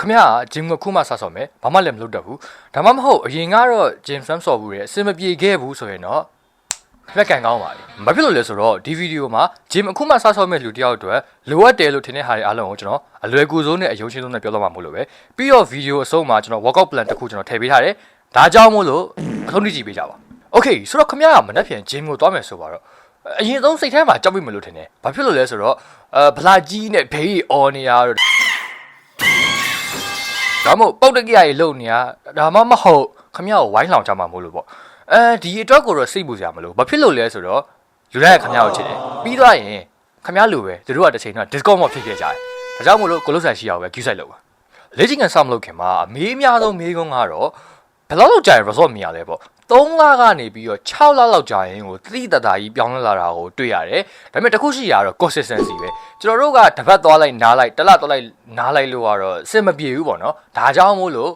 ခမရဂျင်ကခုမှစဆော့မယ်ဘာမှလည်းမလုပ်တတ်ဘူးဒါမှမဟုတ်အရင်ကတော့ဂျင်ဆမ်ဆော့ဘူးရဲ့အစင်မပြေခဲ့ဘူးဆိုရင်တော့ခက်ကန်ကောင်းပါလေမဖြစ်လို့လဲဆိုတော့ဒီဗီဒီယိုမှာဂျင်အခုမှစဆော့မဲ့လူတယောက်အတွက်လိုအပ်တယ်လို့ထင်တဲ့ဟာတွေအားလုံးကိုကျွန်တော်အလွယ်ကူဆုံးနဲ့အယုံရှင်းဆုံးနဲ့ပြောတော့မှာမို့လို့ပဲပြီးတော့ဗီဒီယိုအဆုံးမှာကျွန်တော် workout plan တစ်ခုကျွန်တော်ထည့်ပေးထားတယ်ဒါကြောင့်မို့လို့အဆုံးထိကြည့်ပေးကြပါ Okay ဆိုတော့ခမရကမနှက်ပြန်ဂျင်ကိုသွားမယ်ဆိုပါတော့အရင်ဆုံးစိတ်ထဲမှာကြောက်မိမလို့ထင်တယ်ဘာဖြစ်လို့လဲဆိုတော့အဲဗလာကြီးနဲ့ဘေးကြီးအော်နေရတော့ ဒါမှမဟုတ်ပုတ်တကိရရေလုံနေရဒါမှမဟုတ်ခမရကိုဝိုင်းလောင်ကြမှာမို့လို့ပေါ့အဲဒီအတွက်ကိုတော့စိတ်ပူစရာမလိုဘာဖြစ်လို့လဲဆိုတော့လူတိုင်းကခမရကိုချစ်တယ်ပြီးသွားရင်ခမရလူပဲသူတို့ကတစ်ချိန်တော့ discount မဖြစ်ခဲ့ကြတယ်ဒါကြောင့်မို့လို့ကိုလုဆိုင်ရှိအောင်ပဲ queue site လုပ်ပါလေ့ကျင့်ခန်းဆောက်မလုပ်ခင်မှာအမေးအများဆုံးမေးခွန်းကတော့ဘယ်လောက်လောက်ကြာရင် result မြင်ရလဲပေါ့ 3လကနေပြီးတော့6လလောက်ကြာရင်ကိုတိတိတတာကြီးပြောင်းလဲလာတာကိုတွေ့ရတယ်။ဒါပေမဲ့တစ်ခုရှိရတော့ consistency ပဲ။ကျွန်တော်တို့ကတစ်ပတ်သွားလိုက်နားလိုက်တစ်လသွားလိုက်နားလိုက်လို့ကတော့အဆင်မပြေဘူးပေါ့နော်။ဒါကြောင့်မို့လို့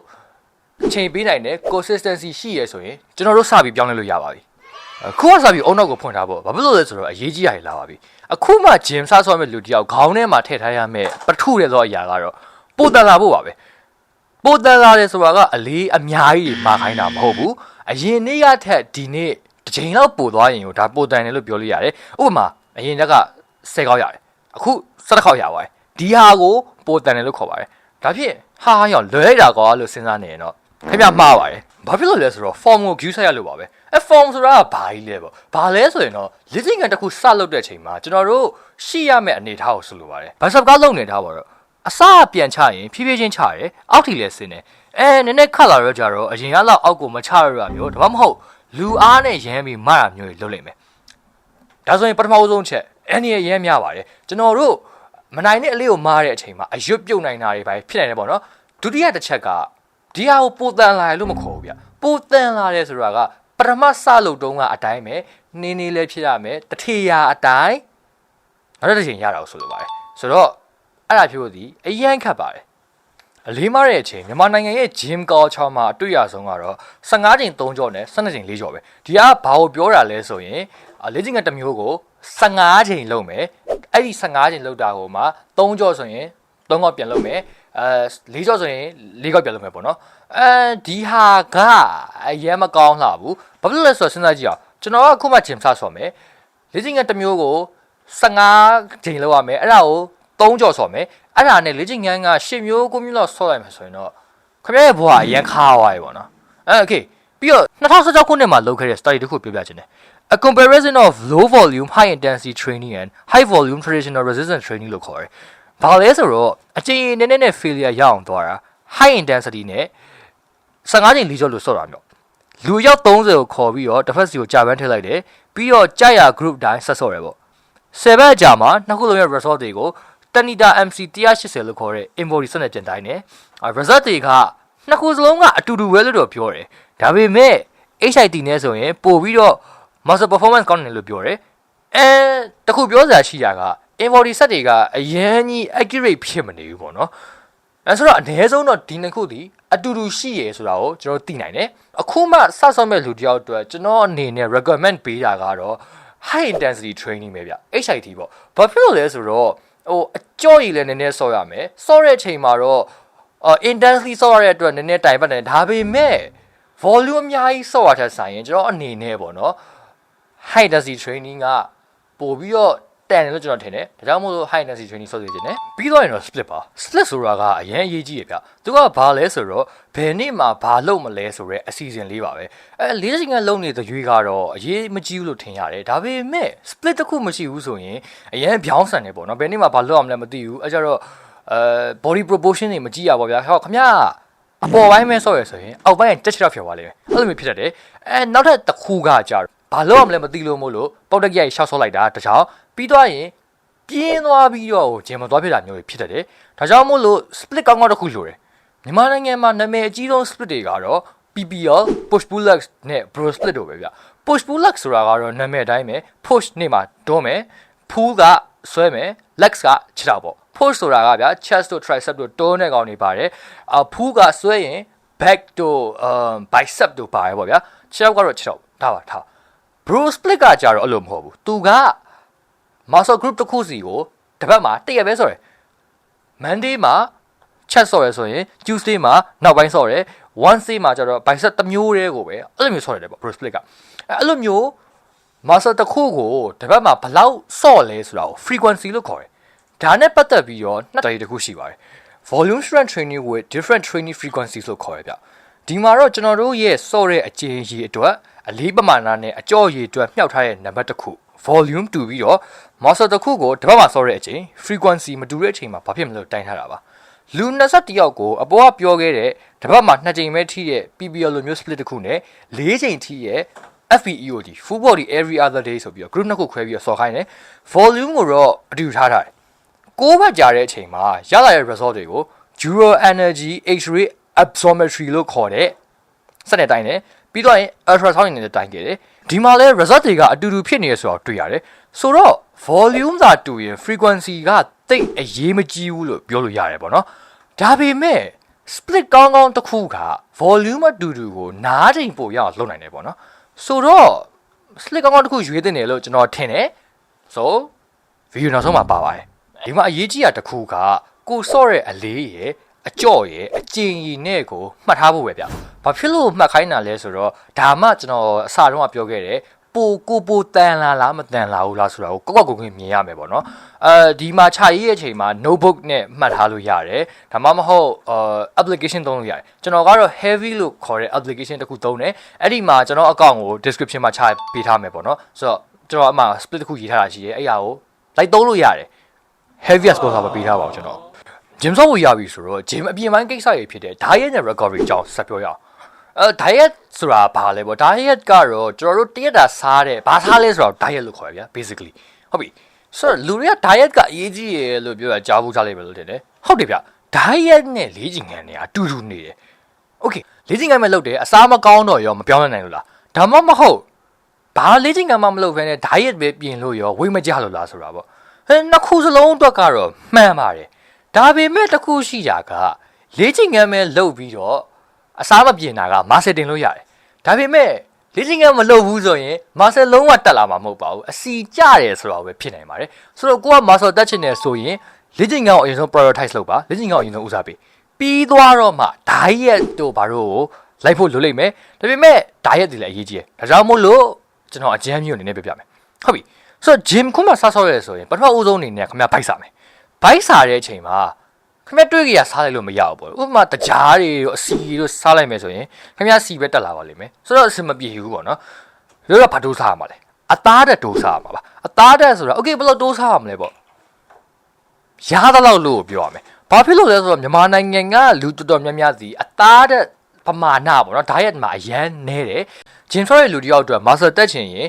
အချိန်ပေးနိုင်တဲ့ consistency ရှိရဆိုရင်ကျွန်တော်တို့စပြီးပြောင်းလဲလို့ရပါပြီ။အခုကစပြီးအုံနောက်ကိုဖွင့်ထားဖို့ဘာဖြစ်လို့လဲဆိုတော့အရေးကြီးရတယ်လာပါပြီ။အခုမှ gym စဆော့မဲ့လူတယောက်ခေါင်းထဲမှာထည့်ထားရမယ့်ပထုရဲသောအရာကတော့ပိုတန်လာဖို့ပါပဲ။ပိုတန်လာတယ်ဆိုတာကအလေးအများကြီးမာခိုင်းတာမဟုတ်ဘူး။ အရင်နေ့ကထက်ဒီနေ့တစ်ချိန်လောက်ပိုသွားရင်ကိုဒါပိုတန်တယ်လို့ပြောလို့ရတယ်။ဥပမာအရင်က10ခေါက်ရတယ်။အခု17ခေါက်ရပါတယ်။ဒီဟာကိုပိုတန်တယ်လို့ခေါ်ပါတယ်။ဒါဖြင့်ဟာရောလွဲလိုက်တာကွာလို့စဉ်းစားနေရင်တော့ခင်ဗျမှားပါတယ်။ဘာဖြစ်လို့လဲဆိုတော့ form ကို view ဆက်ရလို့ပါပဲ။အဲ form ဆိုတာကဘာကြီးလဲပေါ့။ဘာလဲဆိုရင်တော့ listing ကတစ်ခုစလုပ်တဲ့အချိန်မှာကျွန်တော်တို့ရှိရမယ့်အနေအထားကိုဆိုလိုပါတယ်။ဘာစပ်ကားလုံနေထားပါတော့အစပြန်ချရင်ဖြည်းဖြည်းချင်းချရဲအောက်ထီလဲဆင်းတယ် အဲနည်းနည်းခတ်လာတော့ကြတော့အရင်ကလောက်အောက်ကိုမချရရမျိုးဒါမှမဟုတ်လူအားနဲ့ရမ်းပြီးမရမျိုးတွေလုပ်လိုက်မယ်ဒါဆိုရင်ပထမဆုံးချက်အဲ့ဒီရမ်းများပါတယ်ကျွန်တော်တို့မနိုင်တဲ့အလေးကိုမားတဲ့အချိန်မှာအရွတ်ပြုတ်နိုင်တာတွေပဲဖြစ်နိုင်တယ်ပေါ့နော်ဒုတိယတစ်ချက်ကဒီဟာကိုပိုတန်လာရလို့မခေါ်ဘူးဗျပိုတန်လာတယ်ဆိုတာကပထမစလုပ်တုန်းကအတိုင်းပဲနင်းနေလဲဖြစ်ရမယ်တထေရာအတိုင်းနောက်တစ်ချိန်ရတာကိုဆိုလိုပါတယ်ဆိုတော့အဲ့ဒါဖြစ်ဖို့ဒီအရန်ခတ်ပါတယ် အလေးမတဲ့အချိန်မြန်မာနိုင်ငံရဲ့ gym culture မှာအတွေ့အဆုံးကတော့15ချိန်3ကြောနဲ့12ချိန်4ကြောပဲဒီကဘာကိုပြောတာလဲဆိုရင်လေ့ကျင့်ခန်းတစ်မျိုးကို15ချိန်လုပ်မယ်အဲ့ဒီ15ချိန်လုပ်တာကိုမှ3ကြောဆိုရင်3កောက်ပြန်လုပ်မယ်အဲ4ကြောဆိုရင်4កောက်ပြန်လုပ်မယ်ပေါ့နော်အဲဒီဟာကအရင်မကောင်းလှဘူးဘာဖြစ်လို့လဲဆိုတော့စဉ်းစားကြည့်အောင်ကျွန်တော်ကခုမှ gym စဆော့မယ်လေ့ကျင့်ခန်းတစ်မျိုးကို15ချိန်လုပ်ရမယ်အဲ့ဒါကို3ကြော်ဆော်မယ် အဲ့ဒါနဲ့လေ့ကျင့်ခန်းက10မျိုး9မျိုးလောက်ဆော့လိုက်မယ်ဆိုရင်တော့ခင်ဗျားရဲ့ဘဝအရင်ခါသွားပြီပေါ့နော်အဲโอเคပြီးတော့2016ခုနှစ်မှာလုပ်ခဲ့တဲ့ study တစ်ခုပြောပြချင်တယ် A comparison of low volume high intensity training and high volume traditional resistance training လို့ခေါ်တယ်။ဘာလဲဆိုတော့အချိန်နည်းနည်းနဲ့ failure ရအောင်သွားတာ high intensity နဲ့15ချိန်၄ကျော်လို့ဆော့တာမျိုးလူရောက်30ကိုခေါ်ပြီးတော့တစ်ဖက်စီကိုကြာပန်းထည့်လိုက်တယ်ပြီးတော့ကြာရ group တိုင်းဆက်ဆော့ရပေါ့7ဘက်အကြာမှာနှစ်ခုလုံးရဲ့ result တွေကို တနီတာ MC 180လို့ခေါ်တဲ့ embody စနစ်ပြန်တိုင်းတယ် result တွေကနှစ်ခုစလုံးကအတူတူပဲလို့တော့ပြောတယ်ဒါပေမဲ့ HIT နဲ့ဆိုရင်ပို့ပြီးတော့ muscle performance ကောင်းတယ်လို့ပြောတယ်အဲတခုပြောစရာရှိတာက embody set တွေကအရင်ကြီး accurate ဖြစ်မနေဘူးပေါ့နော်အဲဆိုတော့အနည်းဆုံးတော့ဒီနှစ်ခုဒီအတူတူရှိရယ်ဆိုတာကိုကျွန်တော်သိနိုင်တယ်အခုမှစဆော့မဲ့လူတယောက်အတွက်ကျွန်တော်အနေနဲ့ recommend ပေးတာကတော့ high intensity training ပဲဗျ HIT ပေါ့ဘာဖြစ်လို့လဲဆိုတော့ ဟိုအကြော့ရည်လည်းနည်းနည်းဆော့ရမယ်ဆော့တဲ့အချိန်မှာတော့အော် intensely ဆော့ရတဲ့အတွက်နည်းနည်းတိုင်ပတ်တယ်ဒါပေမဲ့ volume အများကြီးဆော့ရတဲ့ဆိုင်ရင်ကျွန်တော်အနေနဲ့ပေါ့နော် high intensity training ကပို့ပြီးတော့ တန်တယ်လို့ကျွန်တော်ထင်တယ်ဒါကြောင့်မို့လို့ high intensity training ဆော့စေချင်တယ်ပြီးတော့ရင်တော့ split ပါ split ဆိုတာကအရင်အရေးကြီးရဗျသူကဘာလဲဆိုတော့ဘယ်နေ့မှာဘာလုပ်မလဲဆိုတော့အစီအစဉ်လေးပါပဲအဲလေးချိန်ကလုံးနေတဲ့ရွေးကတော့အရေးမကြီးဘူးလို့ထင်ရတယ်ဒါပေမဲ့ split တစ်ခုမရှိဘူးဆိုရင်အရင်ပြောင်းဆန်နေပေါ့နော်ဘယ်နေ့မှာဘာလုပ်အောင်လဲမသိဘူးအဲကြတော့အဲ body proportion တွေမကြည့်ရပါဗျာဟောခမရအပေါ်ပိုင်းမဲဆော့ရဆိုရင်အောက်ပိုင်းတက်ချက်တော့ဖြစ်သွားလိမ့်မယ်အဲ့လိုမျိုးဖြစ်တတ်တယ်အဲနောက်ထပ်တစ်ခုကကြာ ဘာလို့အောင်လဲမသိလို့မို့လို့ပေါက်တက်ကြီးရှောက်ဆော့လိုက်တာတခြားပြီးတော့ရင်ပြင်းသွားပြီးတော့ဂျင်မသွားဖြစ်တာမျိုးဖြစ်တတ်တယ်ဒါကြောင့်မို့လို့ split ကောင်းကောင်းတစ်ခုလိုတယ်မြန်မာနိုင်ငံမှာနာမည်အကြီးဆုံး split တွေကတော့ PPL push pull legs နဲ့ bro split တို့ပဲဗျ push pull legs ဆိုတာကတော့နာမည်အတိုင်းပဲ push နေမှာတွန်းမယ် pull ကဆွဲမယ် legs ကခြေထောက်ပေါ့ push ဆိုတာကဗျ chest တို့ tricep တို့တွန်းတဲ့ကောင်တွေပါတယ်အ pull ကဆွဲရင် back တို့ um bicep တို့ပါတယ်ပေါ့ဗျာခြေထောက်ကတော့ခြေထောက်ထားပါထား bro split ကကြတော့အဲ့လိုမဟုတ်ဘူးသူက muscle group တစ်ခုစီကိုတစ်ပတ်မှာတရက်ပဲဆိုရယ် Monday မှာချက်ဆော့ရဲဆိုရင် Tuesday မှာနောက်ပိုင်းဆော့ရဲ Wednesday မှာကျတော့ bicep တစ်မျိုးတည်းကိုပဲအဲ့လိုမျိုးဆော့ရတယ်ပေါ့ bro split ကအဲ့လိုမျိုး muscle တစ်ခုကိုတစ်ပတ်မှာဘယ်လောက်ဆော့လဲဆိုတာကို frequency လို့ခေါ်တယ်ဒါနဲ့ပတ်သက်ပြီးတော့နှစ်တိုင်းတစ်ခုရှိပါတယ် volume strength training with different training frequencies လို့ခေါ်ရဗျဒီမှာတော့ကျွန်တော်တို့ရဲ့ဆော့တဲ့အကျဉ်းရည်အတွက် အလေးပမာဏနဲ့အကြော့ရည်အတွက်မြှောက်ထားတဲ့နံပါတ်တစ်ခု volume တူပြီးတော့ muscle တစ်ခုကိုတစ်ပတ်မှာဆော့တဲ့အချိန် frequency မတူတဲ့အချိန်မှာဘာဖြစ်မလို့တိုင်းထားတာပါလူ21ယောက်ကိုအပေါ်ကပြောခဲ့တဲ့တစ်ပတ်မှာ2ချိန်ပဲထိတဲ့ PBL လိုမျိုး split တစ်ခုနဲ့4ချိန်ထိရဲ့ FEEOD full body every other day ဆိုပြီးတော့ group နှစ်ခုခွဲပြီးတော့ဆော်ခိုင်းတယ် volume ကိုတော့အတူထားထားတယ်ကိုးဘက်ကြာတဲ့အချိန်မှာရလာတဲ့ result တွေကို Euro energy X-ray absorptiometry လို့ခေါ်တဲ့စက်နဲ့တိုင်းတယ် ပြီးတော့ရင် ultrasound နဲ့တိုင်းခဲ့တယ်ဒီမှာလဲ result တွေကအတူတူဖြစ်နေရဆိုတော့တွေ့ရတယ်ဆိုတော့ volume သာတူရင် frequency ကတိတ်အရေးမကြီးဘူးလို့ပြောလို့ရတယ်ပေါ့နော်ဒါပေမဲ့ split ကောင်းကောင်းတစ်ခုက volume အတူတူကိုနားချိန်ပိုရအောင်လုပ်နိုင်တယ်ပေါ့နော်ဆိုတော့ split ကောင်းကောင်းတစ်ခုရွေးတင်တယ်လို့ကျွန်တော်ထင်တယ်ဆိုဗီဒီယိုနောက်ဆုံးမှာပါပါတယ်ဒီမှာအရေးကြီးတာတစ်ခုကကိုစော့ရဲ့အလေးရဲ့ အကြော့ရဲ့အကျင်ရီနဲ့ကိုမှတ်ထားဖို့ပဲဗျ။ဘာဖြစ်လို့မှတ်ခိုင်းတာလဲဆိုတော့ဒါမှကျွန်တော်အစတုန်းကပြောခဲ့တယ်ပိုကိုပိုတန်လာလားမတန်လာဘူးလားဆိုတာကိုကောက်ကောက်ကိုယ်ကိုမြင်ရမယ်ပေါ့နော်။အဲဒီမှာခြာရေးရဲ့အချိန်မှာ notebook နဲ့မှတ်ထားလို့ရတယ်။ဒါမှမဟုတ်အာ application သုံးလို့ရတယ်။ကျွန်တော်ကတော့ heavy လို့ခေါ်တဲ့ application တစ်ခုသုံးတယ်။အဲ့ဒီမှာကျွန်တော်အကောင့်ကို description မှာခြာပေးထားမယ်ပေါ့နော်။ဆိုတော့ကျွန်တော်အမှ split တစ်ခုရေးထားတာရှိတယ်။အဲ့ဟာကိုလိုက်သုံးလို့ရတယ်။ heavy sponsor မပေးထားပါဘူးကျွန်တော် gym ဆော့ဖို့ရပြီဆိုတော့ gym အပြင်ပိုင်းကိစ္စတွေဖြစ်တဲ့ diet နဲ့ recovery အကြောင်းဆက်ပြောရအောင်အဲ diet ဆိုတာဘာလဲပေါ့ diet ကတော့ကျွန်တော်တို့တရက်တာစားတဲ့ဘာစားလဲဆိုတော့ diet လို့ခေါ်ရဗျာ basically ဟုတ်ပြီဆိုတော့လူတွေက diet ကအရေးကြီးရလို့ပြောတာကြားဖို့ကြားလိမ့်မယ်လို့ထင်တယ်ဟုတ်တယ်ဗျ diet နဲ့လေ့ကျင့်ခန်းတွေအတူတူနေတယ် okay လေ့ကျင့်ခန်းမဲ့လုပ်တယ်အစားမကောင်းတော့ရောမပြောင်းနိုင်လို့လားဒါမှမဟုတ်ဘာလေ့ကျင့်ခန်းမှမလုပ်ဘဲနဲ့ diet ပဲပြင်လို့ရောဝိတ်မကြလို့လားဆိုတာပေါ့ဟဲ့နှစ်ခုစလုံးအတွက်ကတော့မှန်ပါတယ် ဒါပေမဲ့တစ်ခုရှိတာကလေ့ကျင့်ခန်းမဲ့လုပ်ပြီးတော့အစားမပြင်တာကမာစတင်လို့ရတယ်ဒါပေမဲ့လေ့ကျင့်ခန်းမလုပ်ဘူးဆိုရင်မာစလုံးဝတက်လာမှာမဟုတ်ပါဘူးအစီကျတယ်ဆိုတော့ပဲဖြစ်နိုင်ပါတယ်ဆိုတော့ကိုကမာစတက်ချင်တယ်ဆိုရင်လေ့ကျင့်ခန်းကိုအရင်ဆုံး prioritize လုပ်ပါလေ့ကျင့်ခန်းကိုအရင်ဆုံးဦးစားပေးပြီးသွားတော့မှ diet တို့ဘာလို့လိုက်ဖို့လိုလိမ့်မယ်ဒါပေမဲ့ diet တွေလည်းအရေးကြီးတယ်ဒါကြောင့်မို့လို့ကျွန်တော်အကြမ်းမျိုးအနေနဲ့ပြပြမယ်ဟုတ်ပြီဆိုတော့ gym ခုမှစဆောက်ရဲဆိုရင်ပထမဦးဆုံးအနေနဲ့ခင်ဗျာဘိုက်စားမယ် ဘိုက်စားတဲ့အချိန်မှာခင်ဗျာတွေ့ကြရစားလိုက်လို့မရဘူးပေါ့ဥပမာတကြားတွေတို့အစီတို့စားလိုက်မယ်ဆိုရင်ခင်ဗျာစီပဲတက်လာပါလိမ့်မယ်ဆိုတော့အဆင်မပြေဘူးပေါ့နော်တို့ကဘာတိုးစားရမှာလဲအသားတက်တိုးစားရမှာပါအသားတက်ဆိုတော့ okay ဘယ်လိုတိုးစားရမလဲပေါ့ရသလောက်လို့ပြောရမယ်ဘာဖြစ်လို့လဲဆိုတော့မြန်မာနိုင်ငံကလူတော်တော်များများစီအသားတက်ပမာဏပေါ့နော် diet မှာအရန်နဲတယ်ဂျင်ဆော့ရဲ့လူတယောက်အတွက် muscle တက်ချင်ရင်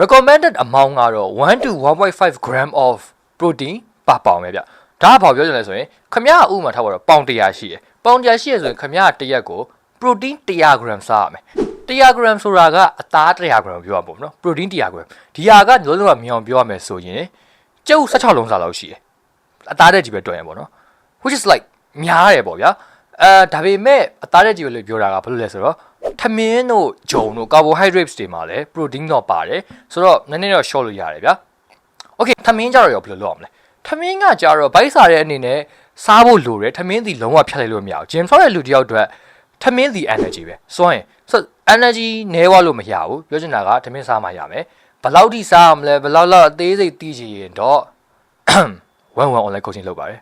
recommended amount ကတော့1 to 1.5 gram of protein ပါပေါင်ပဲဗျဒါကဘာပြောချင်လဲဆိုရင်ခမရဥမာထားပါတော့ပေါင်100ရှိတယ်ပေါင်100ရှိရဆိုရင်ခမရတစ်ရက်ကို protein 100 gram စားရမယ်100 gram ဆိုတာကအသား100 gram ပြောရမှာပေါ့နော် protein 100 gram ဒီဟာကလုံးလုံးကမြောင်ပြောရမယ်ဆိုရင်ကျုပ်16လုံးစားလောက်ရှိတယ်အသားတဲ့ကြီးပဲတွက်ရင်ပေါ့နော် which is like များတယ်ပေါ့ဗျာအဲဒါပေမဲ့အသားတဲ့ကြီးပဲလို့ပြောတာကဘာလို့လဲဆိုတော့ထမင်းတို့ဂျုံတို့ carbohydrates တွေမှာလည်း protein တော့ပါတယ်ဆိုတော့နည်းနည်းတော့ short လို့ရတယ်ဗျာ okay ထမင်းကြတော့ရောဘယ်လိုလုပ်အောင်လဲ ထမင်းကကြတော့ဘိုက်စားတဲ့အနေနဲ့စားဖို့လိုတယ်ထမင်းစီလုံးဝဖြတ်လိုက်လို့မရဘူး gym ဆော့တဲ့လူတယောက်အတွက်ထမင်းစီ energy ပဲစွန့်ရင်ဆို energy နည်းသွားလို့မရဘူးပြောချင်တာကထမင်းစားမှရမယ်ဘယ်လောက်ထိစားရမလဲဘယ်လောက်လောက်အသေးစိတ်သိချင်ရင်တော့1 1 online coaching လုပ်ပါတယ်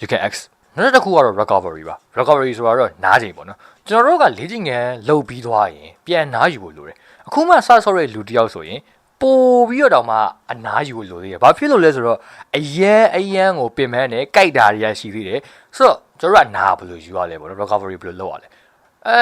you can x နောက်တစ်ခုကတော့ recovery ပါ recovery ဆိုတာတော့နားချိန်ပေါ့နော်ကျွန်တော်တို့ကလေ့ကျင့်ခန်းလုပ်ပြီးသွားရင်ပြန်နားယူဖို့လိုတယ်အခုမှစဆော့တဲ့လူတယောက်ဆိုရင် ပို့ပြီးတော့မှအနားယူလို့သေးတယ်။ဘာဖြစ်လို့လဲဆိုတော့အရန်အရန်ကိုပင်ပန်းနဲ့ကြိုက်တာတွေကရှိသေးတယ်။ဆိုတော့ကျွန်တော်တို့ကနားဘယ်လိုယူရလဲပေါ့နော် recovery ဘယ်လိုလုပ်ရလဲ။အဲ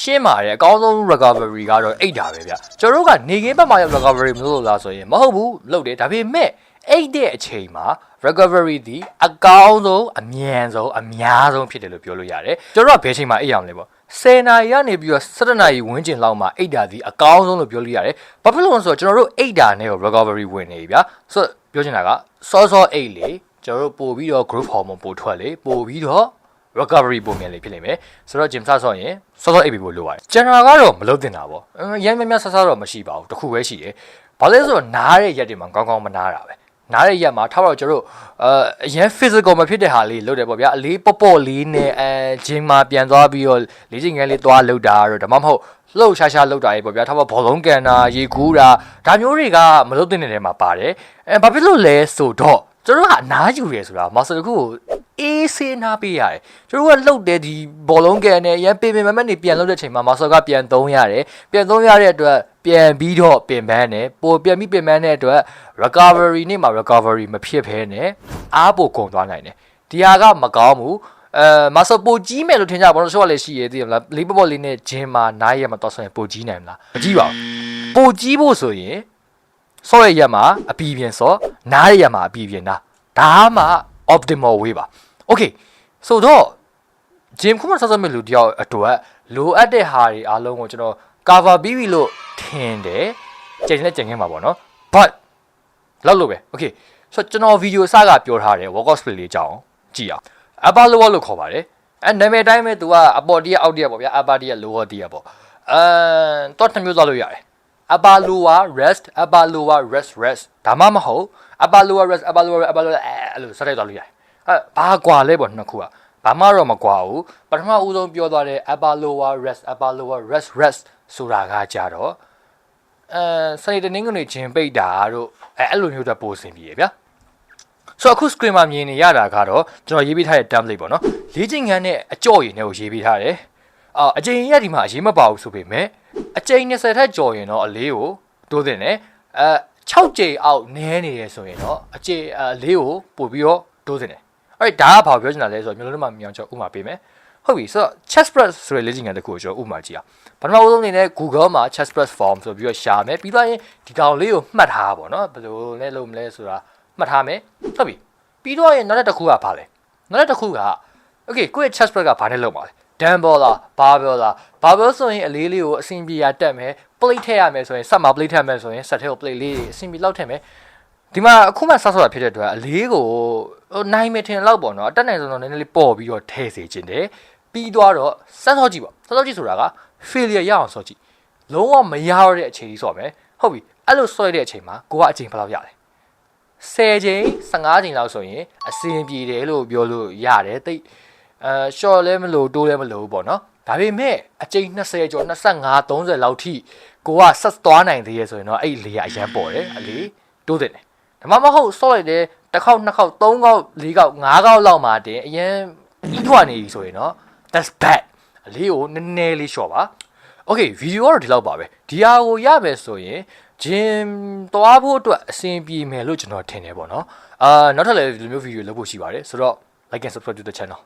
ရှင်းပါတယ်အကောင်းဆုံး recovery ကတော့အိတ်တာပဲဗျ။ကျွန်တော်တို့ကနေကင်းဘက်မှာရောက် recovery မလုပ်လို့လားဆိုရင်မဟုတ်ဘူးလုပ်တယ်ဒါပေမဲ့အိတ်တဲ့အချိန်မှာ recovery ဒီအကောင်းဆုံးအမြန်ဆုံးအများဆုံးဖြစ်တယ်လို့ပြောလို့ရတယ်။ကျွန်တော်တို့ကဘယ်ချိန်မှာအိတ်ရအောင်လဲပေါ့ 10နာရီကနေပြီးတော့17နာရီဝန်းကျင်လောက်မှာအိတ်တာဒီအကောင်းဆုံးလို့ပြောလို့ရတယ်။ဘာဖြစ်လို့လဲဆိုတော့ကျွန်တော်တို့အိတ်တာနဲ့ကို recovery ဝင်နေပြီဗျာ။ဆိုတော့ပြောချင်တာကစောစောအိတ်လေကျွန်တော်တို့ပို့ပြီးတော့ growth hormone ပို့ထွက်လေပို့ပြီးတော့ recovery ပုံမြန်လေးဖြစ်နေမယ်ဆိုတော့ gym စဆော့ရင်စောစောအိပ်ပြီးဖို့လိုပါတယ်ကျွန်တော်ကတော့မလုပ်တင်တာပေါ့ရမ်းများများဆဆတော့မရှိပါဘူးတခုပဲရှိတယ်ဘာလဲဆိုတော့နားတဲ့ရက်တွေမှာကောင်းကောင်းမနားတာပဲ နားရရက်မှာထားပါတော့ကျွန်တော်တို့အဲအရင် physical မဖြစ်တဲ့ဟာလေးလုပ်တယ်ပေါ့ဗျာအလေးပေါ့ပေါ့လေးနဲ့အဲဂျင်းမှာပြန်သွားပြီးတော့လေ့ကျင့်ခန်းလေးသွားလုပ်တာတော့ဒါမှမဟုတ်လှုပ်ရှားရှားလှုပ်တာရေးပေါ့ဗျာထားပါဘောလုံးကန်တာရေကူးတာဒါမျိုးတွေကမလုပ်တဲ့နေထဲမှာပါတယ်အဲဘာဖြစ်လို့လဲဆိုတော့ကျွန်တော်ကအနားယူရဲဆိုတာမာစတာတစ်ခုကိုအေးဆေးနားပေးရတယ်ကျွန်တော်ကလှုပ်တဲ့ဒီဘောလုံးကန်နဲ့ရန်ပင်ပင်မမက်နေပြန်လှုပ်တဲ့ချိန်မှာမာစတာကပြန်သုံးရတယ်ပြန်သုံးရတဲ့အတွက် ပြန်ပြီးတော့ပင်ပန်းတယ်ပိုပြန်ပြီးပင်ပန်းတဲ့အတွက် recovery နေ့မှာ recovery မဖြစ်ဘဲနဲ့အားပိုကုန်သွားနိုင်တယ်ဒီဟာကမကောင်းဘူးအဲမဆပိုကြီးမယ်လို့ထင်ကြပါတော့ဆိုတော့လည်းရှိရသေးတယ်မလားလေးပပေါ့လေးနဲ့ဂျင်းမှာနားရမှာတော့ဆိုရင်ပိုကြီးနိုင်မလားမကြီးပါဘူးပိုကြီးဖို့ဆိုရင်ဆော့ရရက်မှာအပီပြင်ဆော့နားရရက်မှာအပီပြင်နာဒါမှ optimal way ပါ okay ဆိုတော့ gym ခုမှဆက်ဆက်မဲ့လူတယောက်အတွက်လိုအပ်တဲ့ဟာတွေအားလုံးကိုကျွန်တော် cover ပြီးပြီလို့ထင်တယ်ကြိမ်နဲ့ကြိမ်ခင်းပါပေါ့နော် but လောက်လို့ပဲ okay ဆိုတော့ကျွန်တော်ဗီဒီယိုအစကပြောထားတယ် workout split လေးကြောင်းကြည့်အောင် upper lower လို့ခေါ်ပါတယ်အဲနာမည်တိုင်းပဲသူကအပေါ်တည်းအောက်တည်းပေါ့ဗျာ upper တည်း lower တည်းပေါ့အဲတော့တစ်မျိုးသွားလို့ရတယ် upper lower rest upper lower rest rest ဒါမှမဟုတ် upper lower rest upper lower upper lower အဲ့လိုစတိုက်သွားလို့ရတယ်အဲဘာကွာလဲပေါ့နှစ်ခုက ဘာမှတော့မကွာဘူးပထမဦးဆုံးပြောသွားတဲ့ upper lower rest upper lower rest rest ဆိုတာကကြတော့အဲစနေတနင်္ဂနွေဂျင်ပိတ်တာတို့အဲအဲ့လိုမျိုးတော့ပိုစင်ပြေဗျာဆိုတော့အခု screen မှာမြင်နေရတာကတော့ကျွန်တော်ရေးပေးထားတဲ့ template ပေါ့နော်လေးချိန်ခန်းနဲ့အကြော့ရည်နဲ့ကိုရေးပေးထားတယ်အာအချိန်ရက်ဒီမှာအရေးမပါဘူးဆိုပေမဲ့အချိန်20ထက်ကျော်ရင်တော့အလေးကိုတိုးတင်တယ်အဲ6ချိန်အောက်နည်းနေရဆိုရင်တော့အချိန်အလေးကိုပို့ပြီးတော့တိုးတင်တယ် အဲ့ဒါကဘာပြောချင်တာလဲဆိုတော့မျိုးလုံးထဲမှာမြောင်ချောဥမာပေးမယ်ဟုတ်ပြီဆိုတော့ chest press ဆိုတဲ့လေ့ကျင့်ခန်းတစ်ခုကိုကျွန်တော်ဥမာကြည့်အောင်ပထမဦးဆုံးအနေနဲ့ Google မှာ chest press form ဆိုပြီးတော့ရှာမယ်ပြီးတော့ရင်ဒီကောင်လေးကိုမှတ်ထားပါတော့ဘယ်လိုလဲလုပ်မလဲဆိုတာမှတ်ထားမယ်ဟုတ်ပြီပြီးတော့ရင်နောက်တစ်ခုကဘာလဲနောက်တစ်ခုက okay ကိုယ့်ရဲ့ chest press ကဘာနဲ့လုပ်မှာလဲ dumbbell လား barbell လား barbell ဆိုရင်အလေးလေးကိုအဆင်ပြေရတက်မယ် plate ထည့်ရမယ်ဆိုရင်ဆက်မှာ plate ထည့်မယ်ဆိုရင်ဆက်ထဲကို plate လေးအဆင်ပြေလောက်ထည့်မယ်ဒီမှာအခုမှဆော့ဆော့တာဖြစ်တဲ့အတွက်အလေးကို ဟိုနိုင်မထင်လောက်ပေါ့နော်အတက်နိုင်ဆုံးတော့နည်းနည်းလေးပေါ့ပြီးတော့ထည့်စေခြင်းတယ်ပြီးသွားတော့စမ်းဆော့ကြည့်ပေါ့စမ်းဆော့ကြည့်ဆိုတာက failure ရအောင်ဆော့ကြည့်လုံးဝမရတော့တဲ့အချိန်ကြီးဆော့မယ်ဟုတ်ပြီအဲ့လိုဆော့ရတဲ့အချိန်မှာကိုကအချိန်ဘယ်လောက်ရလဲ10ချိန်15ချိန်လောက်ဆိုရင်အဆင်ပြေတယ်လို့ပြောလို့ရတယ်တိတ်အဲ short လည်းမလို့တိုးလည်းမလို့ပေါ့နော်ဒါပေမဲ့အချိန်20ကျော်25 30လောက်ထိကိုကဆက်သွားနိုင်သေးရဲ့ဆိုရင်တော့အဲ့ဒီလေးကအရန်ပေါ်တယ်အလေးတိုးတယ်ဒါမှမဟုတ်ဆော့လိုက်တယ် တစ်ခေါက်နှစ်ခေါက်သုံးခေါက်လေးခေါက်ငါးခေါက်လောက်မှတင်အရင်ဤထွားနေပြီဆိုရင်တော့ that's bad အလေးကိုနည်းနည်းလေးလျှော့ပါ okay ဗီဒီယိုကတော့ဒီလောက်ပါပဲဒီဟာကိုရမယ်ဆိုရင်ဂျင်သွားဖို့အတွက်အဆင်ပြေမယ်လို့ကျွန်တော်ထင်တယ်ပေါ့နော်အာနောက်ထပ်လည်းဒီလိုမျိုးဗီဒီယိုလုပ်ဖို့ရှိပါတယ်ဆိုတော့ like and subscribe to the channel